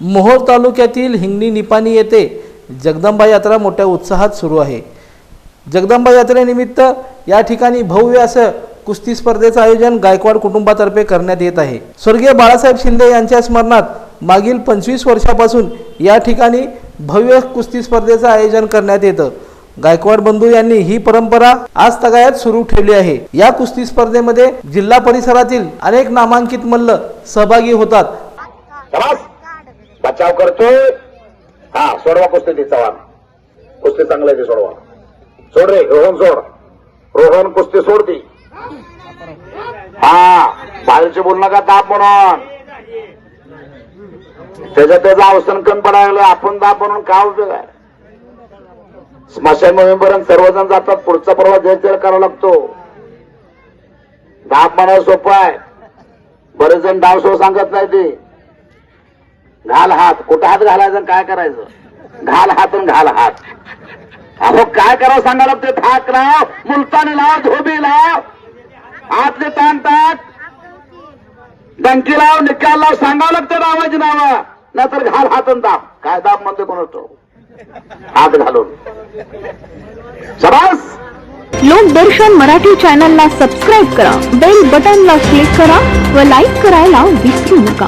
मोहोळ तालुक्यातील हिंगणी निपाणी येथे जगदंबा यात्रा मोठ्या उत्साहात सुरू आहे. जगदंबा यात्रेनिमित्त या ठिकाणी भव्य असं कुस्ती स्पर्धेचं आयोजन गायकवाड कुटुंबातर्फे करण्यात येत आहे. स्वर्गीय बाळासाहेब शिंदे यांच्या स्मरणात मागील पंचवीस वर्षापासून या ठिकाणी भव्य कुस्ती स्पर्धेचं आयोजन करण्यात येतं. गायकवाड बंधू यांनी ही परंपरा आज तगायत सुरू ठेवली आहे. या कुस्ती स्पर्धेमध्ये जिल्हा परिसरातील अनेक नामांकित मल्ल सहभागी होतात. बचाव करतोय. हा सोडवा कुस्ती ते चव्हाण. कुस्ती चांगलं आहे ते सोडवा. सोड रे रोहन सोड. रोहन कुस्ती सोडती. हा बाहेरचे बोल नका ताप म्हणून. त्याच्या त्याचं अवसान कमी पडायला आपण दाब म्हणून काय उपयोग आहे स्मशान मोहिमेपर्यंत सर्वजण जातात. पुढचा प्रवास जयचर करावा लागतो. दाब म्हणायला सोपं आहे. बरेच जण डाव सो सांगत नाही ते. घाल हात. कुठं हात घालायचं आणि काय करायचं? घाल हात आणि घाल हात. अहो काय करावं सांगा लागते थाक लाव. मुलतानी लाव धोबी लाव हातले ताण टाक लाव निकाल लाव सांगावं लागतं नावाची नावं. नाहीतर घाल हात दाब. काय दाब म्हणतो कोण होतो? हात घालून. शबास! लोकदर्शन मराठी चॅनलला सबस्क्राईब करा बेल बटनला क्लिक करा व लाईक करायला विसरू नका.